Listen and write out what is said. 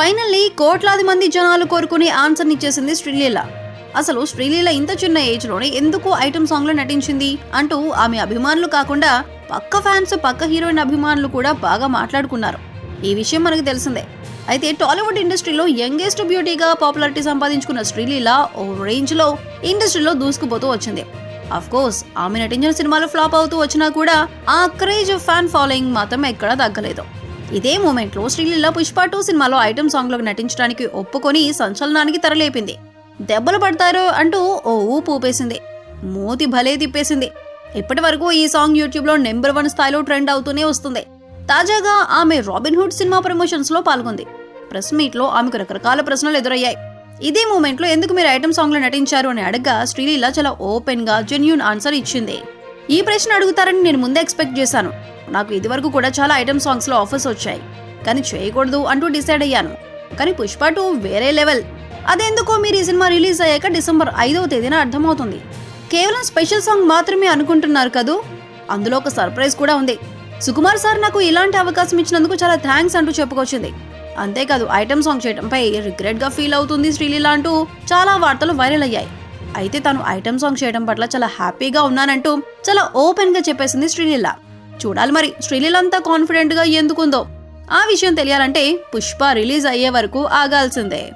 Finally కోట్లాది మంది జనాలు కోరుకునే ఆన్సర్ ఇచ్చేసింది శ్రీలీల. అసలు శ్రీలీల ఇంత చిన్న ఏజ్లోనే ఎందుకు ఐటమ్ సాంగ్లో నటించింది? అంటూ ఆమె అభిమానులు కాకుండా పక్క ఫ్యాన్స్ పక్క హీరోయిన్ అభిమానులు కూడా బాగా మాట్లాడుకున్నారు. ఈ విషయం మనకు తెలిసిందే. అయితే టాలీవుడ్ ఇండస్ట్రీలో యంగెస్ట్ బ్యూటీగా పాపులారిటీ సంపాదించుకున్న శ్రీలీల ఓ రేంజ్లో ఇండస్ట్రీలో దూసుకుపోతూ వచ్చింది. అఫ్ కోర్స్ ఆమె నటించిన సినిమాలు ఫ్లాప్ అవుతూ వచ్చినా కూడా ఆ క్రేజ్ ఫ్యాన్ ఫాలోయింగ్ మాత్రం ఎక్కడా తగ్గలేదు. ఇదే మూమెంట్లో శ్రీలీల పుష్ప టూ సినిమాలో ఐటమ్ సాంగ్లో నటించడానికి ఒప్పుకొని సంచలనానికి తెరలేపింది. దెబ్బలు పడతారో అంటూ ఓ ఊపు ఊపేసింది. మూతి భలే తిప్పేసింది. ఇప్పటి వరకు ఈ సాంగ్ యూట్యూబ్లో నెంబర్ వన్ స్థాయిలో ట్రెండ్ అవుతూనే వస్తుంది. తాజాగా ఆమె రాబిన్ హుడ్ సినిమా ప్రమోషన్స్లో పాల్గొంది. ప్రెస్ మీట్లో ఆమెకు రకరకాల ప్రశ్నలు ఎదురయ్యాయి. ఇదే మూమెంట్లో ఎందుకు మీరు ఐటమ్ సాంగ్లో నటించారు అని అడగ్గా శ్రీలీల చాలా ఓపెన్గా జెన్యున్ ఆన్సర్ ఇచ్చింది. ఈ ప్రశ్న అడుగుతారని నేను ముందే ఎక్స్పెక్ట్ చేశాను. నాకు ఇదివరకు కూడా చాలా ఐటమ్ సాంగ్స్లో ఆఫర్స్ వచ్చాయి. కానీ చేయకూడదు అంటూ డిసైడ్ అయ్యాను. కానీ పుష్ప టూ వేరే లెవెల్. అదెందుకో మీరు ఈ సినిమా రిలీజ్ అయ్యాక డిసెంబర్ ఐదవ తేదీన అర్థమవుతుంది. కేవలం స్పెషల్ సాంగ్ మాత్రమే అనుకుంటున్నారు కదూ? అందులో ఒక సర్ప్రైజ్ కూడా ఉంది. సుకుమార్ సార్ నాకు ఇలాంటి అవకాశం ఇచ్చినందుకు చాలా థ్యాంక్స్ అంటూ చెప్పుకొచ్చింది. అంతేకాదు ఐటమ్ సాంగ్ చేయడంపై రిగ్రెట్గా ఫీల్ అవుతుంది శ్రీలీల అంటూ చాలా వార్తలు వైరల్ అయ్యాయి. అయితే తను ఐటమ్ సాంగ్ చేయడం పట్ల చాలా హ్యాపీగా ఉన్నానంటూ చాలా ఓపెన్గా చెప్పేసింది శ్రీలీల. చూడాలి మరి. శ్రీలీల అంతా కాన్ఫిడెంట్గా ఎందుకుందో. ఆ విషయం తెలియాలంటే పుష్ప రిలీజ్ అయ్యే వరకు ఆగాల్సిందే.